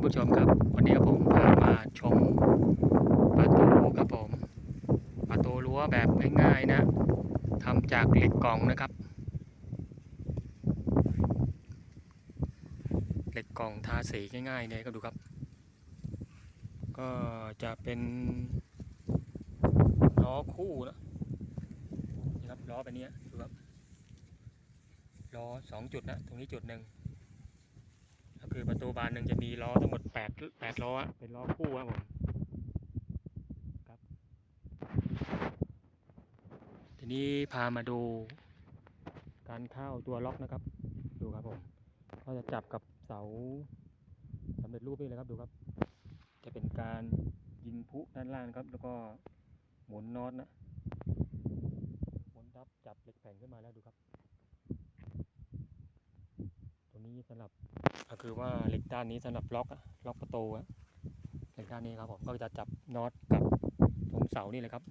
คุณผู้ชมครับ วันนี้ผมพามาชมประตูครับผมประตูรั้วแบบง่ายๆนะทำจากเหล็กกล่องนะครับ เหล็กกล่องทาสีง่ายๆเลยก็ดูครับ ก็จะเป็นล้อคู่นะนี่ครับล้อแบบนี้ดูครับล้อสองจุดนะตรงนี้จุดหนึ่ง คือประตูบานหนึ่งจะมีล้อทั้งหมด8 8ล้ออะเป็นล้อคู่ครับผมครับทีนี้พามาดูการเข้าตัวล็อกนะครับ ดูครับผมก็จะจับกับเสาสำเร็จรูปนี่เลยครับดูครับ จะเป็นการยิงพลุด้านล่างครับ แล้วก็หมุนน็อตนะหมุนทับจับเหล็กแผ่นขึ้นมาแล้วดูครับตัวนี้สำหรับก็ คือว่าเหล็กด้านนี้สำหรับล็อกอะล็อกประตูเหล็กด้านนี้ครับผมก็จะจับน็อตกับตรงเสานี่เลยครับ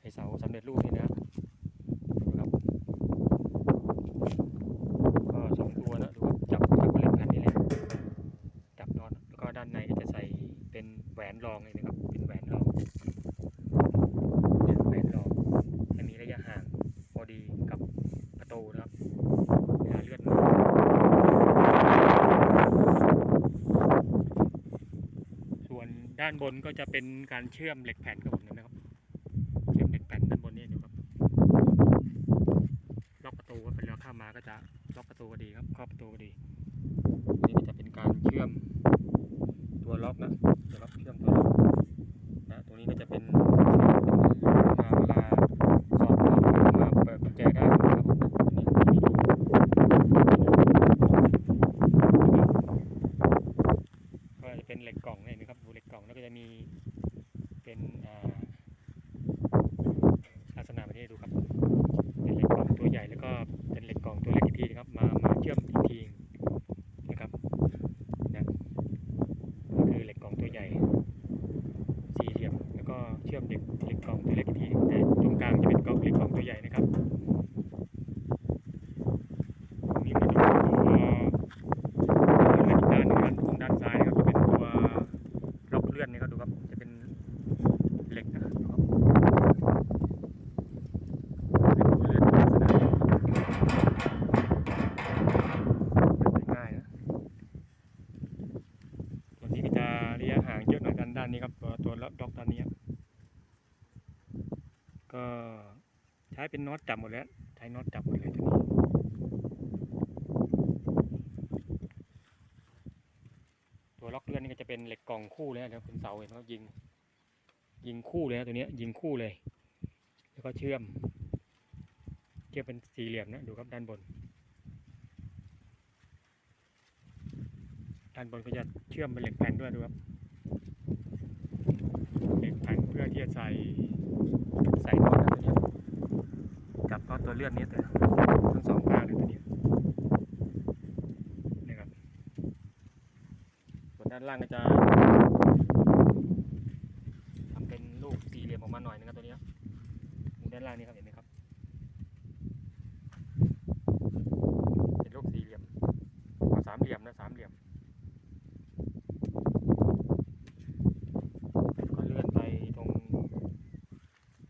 ไอเสาสำเร็จรูปนี่นะครับก็สองตัวนะดูครับจับจับกับเหล็กแผ่นนี่เลยจับน็อตแล้วก็ด้านในก็จะใส่เป็นแหวนรองเลยนะครับ เป็นแหวนรองเนี่ยแหวนรองให้มีระยะห่างพอดีกับประตูนะครับเวลาเลื่อนมา ส่วนด้านบนก็จะเป็นการเชื่อมเหล็กแผ่นครับผมนะครับ เชื่อมเหล็กแผ่นด้านบนนี่ดูครับ ล็อกประตูก็เป็นแล้วเข้ามาก็จะล็อกประตูก็ดีครับครอบประตูก็ดีนี่ก็จะเป็นการเชื่อมตัวล็อกนะตัวล็อกเชื่อมตัวล็อกนะตรงนี้ก็จะเป็นมาเวลาสอบล็อกมาเปิดกุญแจได้นะครับผมอันนี้มีดู ก็จะเป็นเหล็กกล่องเนี่ยนะครับดูเหล็ ก็จะมีเป็นอ่าลักษณะแบบนี้ดูครับเป็นเหล็กกล่องตัวใหญ่แล้วก็เป็นเหล็กกล่องตัวเล็กอีกทีนะครับมามาเชื่อมอีกทีนะครับนะก็คือเหล็กกล่องตัวใหญ่สี่เหลี่ยมแล้วก็เชื่อมเหล็กเหล็กกล่องตัวเล็กอีกทีแต่ตรงกลางจะเป็นกล่องเหล็กกล่องตัวใหญ่นะครับตรงนี้มันจะเป็นตัว เลื่อนอีกด้านหนึงด้านตรงด้านซ้ายนะครับจะเป็นตัวล็อกเลื่อนนี่ครับดูครับจะเป็นเหล็กนะครับดูครับเป็นตัวเลื่อนลักษณะนี้ง่ายๆนะตัวนี้ก็จะระยะห่างเยอะหน่อยด้านด้านนี้ครับตัวตัวล็อกด้านนี้ครับ ก็ใช้เป็นน็อตจับหมดแล้ว ใช้น็อตจับหมดเลยตัวนี้ตัวล็อกเลื่อนนี่ก็จะเป็นเหล็กกล่องคู่เลยนะครับเป็นเสาเห็นเขายิง ยิงคู่เลยนะตัวนี้ยยิงคู่เลย แล้วก็เชื่อม เชื่อมเป็นสี่เหลี่ยมนะดูครับด้านบน ด้านบนก็จะเชื่อมเป็นเหล็กแผ่นด้วยดูครับเหล็กแผ่นเพื่อที่จะใส่ใส่น็อตนะตัวเนี้ยจับน็อตตัว เลื่อนนี้แต่ทั้งสองข้างเลยตัวเนี้ยนะครับส่วนด้านล่างก็จะทำเป็นลูกสี่เหลี่ยมออกมาหน่อยนึงครับตัวนี้บมุมด้านล่างนี่ครับเห็นไหมครับเป็นลูกสี่เหลี่ยมสามเหลี่ยมนะสามเหลี่ยมก็เลื่อนไปตรง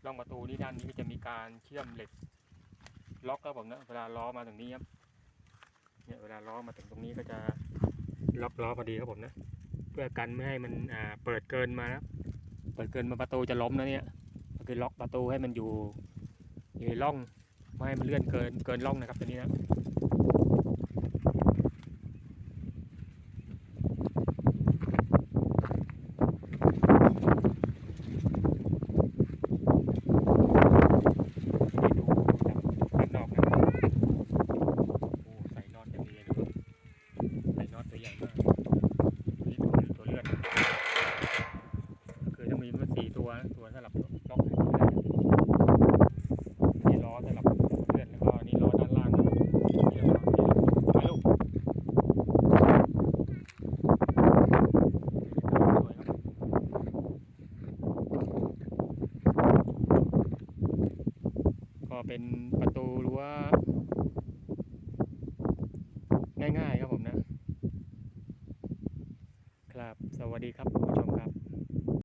ร่องประตูนี่ด้านนี้ก็จะมีการเชื่อมเหล็ก ล็อกครับผมนะเวลาล้อมาถึงนี้ครับเนี่ยเวลาล้อมาถึงตรงนี้ก็จะล็อกล้อพอดีครับผมนะ เพื่อกันไม่ให้มันอ่าเปิดเกินมานะเปิดเกินมาประตูจะล้มนะเนี่ยก็คือล็อกประตูให้มันอยู่อยู่ร่องไม่ให้มันเลื่อนเกินเกินร่องนะครับตัวนี้นะนี่ดูจากด้านนอกนะโอ้ใส่น็อตอย่างดีเลยดูครับ ใส่น็อตตัวใหญ่มากนี่ตัวตัวเลื่อนก็คือจะมีมันสี่ตัวนะตัวสำหรับล็อกนี่ล้อสำหรับเลื่อนแล้วก็นี่ล้อด้านล่างนะ ครับ สวัส ดีครับคุณผู้ชม